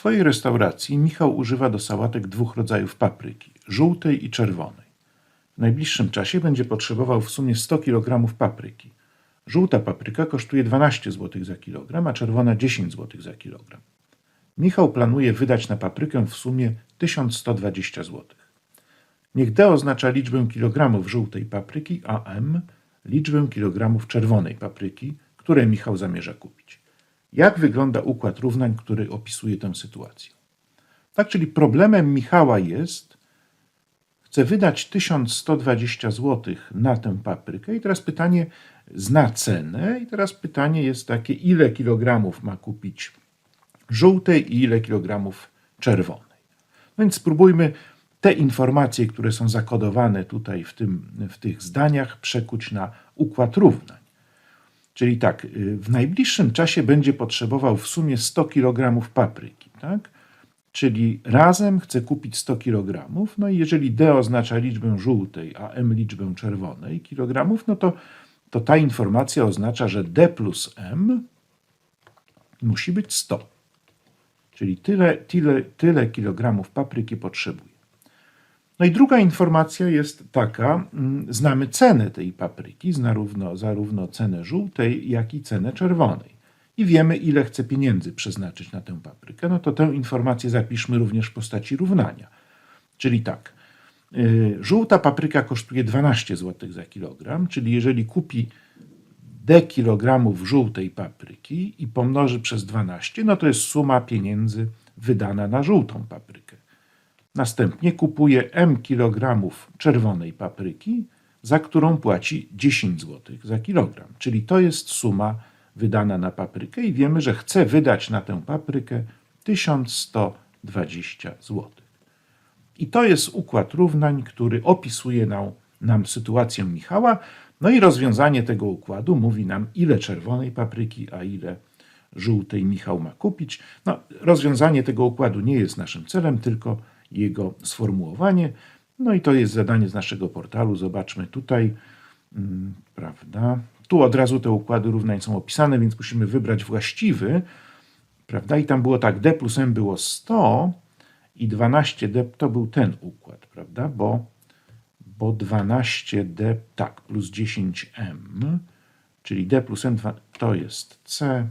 swojej restauracji Michał używa do sałatek dwóch rodzajów papryki żółtej i czerwonej. W najbliższym czasie będzie potrzebował w sumie 100 kg papryki. Żółta papryka kosztuje 12 zł za kilogram, a czerwona 10 zł za kilogram. Michał planuje wydać na paprykę w sumie 1120 zł. Niech D oznacza liczbę kilogramów żółtej papryki, a M liczbę kilogramów czerwonej papryki, które Michał zamierza kupić. Jak wygląda układ równań, który opisuje tę sytuację? Tak, czyli problemem Michała jest, chce wydać 1120 zł na tę paprykę i teraz pytanie, zna cenę i teraz pytanie jest takie, ile kilogramów ma kupić żółtej i ile kilogramów czerwonej. No więc spróbujmy te informacje, które są zakodowane tutaj w, tym, w tych zdaniach, przekuć na układ równań. Czyli tak, y, w najbliższym czasie będzie potrzebował w sumie 100 kg papryki, tak? Czyli razem chce kupić 100 kg. No i jeżeli D oznacza liczbę żółtej, a M liczbę czerwonej kilogramów, no to, to ta informacja oznacza, że D plus M musi być 100. Czyli tyle, tyle, tyle kilogramów papryki potrzebuje. No i druga informacja jest taka, mm, znamy cenę tej papryki, zarówno, zarówno cenę żółtej, jak i cenę czerwonej. I wiemy, ile chce pieniędzy przeznaczyć na tę paprykę. No to tę informację zapiszmy również w postaci równania. Czyli tak, y, żółta papryka kosztuje 12 zł za kilogram, czyli jeżeli kupi D kilogramów żółtej papryki i pomnoży przez 12, no to jest suma pieniędzy wydana na żółtą paprykę. Następnie kupuje M kilogramów czerwonej papryki, za którą płaci 10 zł za kilogram. Czyli to jest suma wydana na paprykę i wiemy, że chce wydać na tę paprykę 1120 zł. I to jest układ równań, który opisuje nam, nam sytuację Michała. No i rozwiązanie tego układu mówi nam, ile czerwonej papryki, a ile żółtej Michał ma kupić. No, rozwiązanie tego układu nie jest naszym celem, tylko jego sformułowanie. No i to jest zadanie z naszego portalu. Zobaczmy tutaj, mm, prawda? Tu od razu te układy równań są opisane, więc musimy wybrać właściwy, prawda? I tam było tak, d plus m było 100 i 12d to był ten układ, prawda? Bo, bo 12d, tak, plus 10m, czyli d plus m to jest c,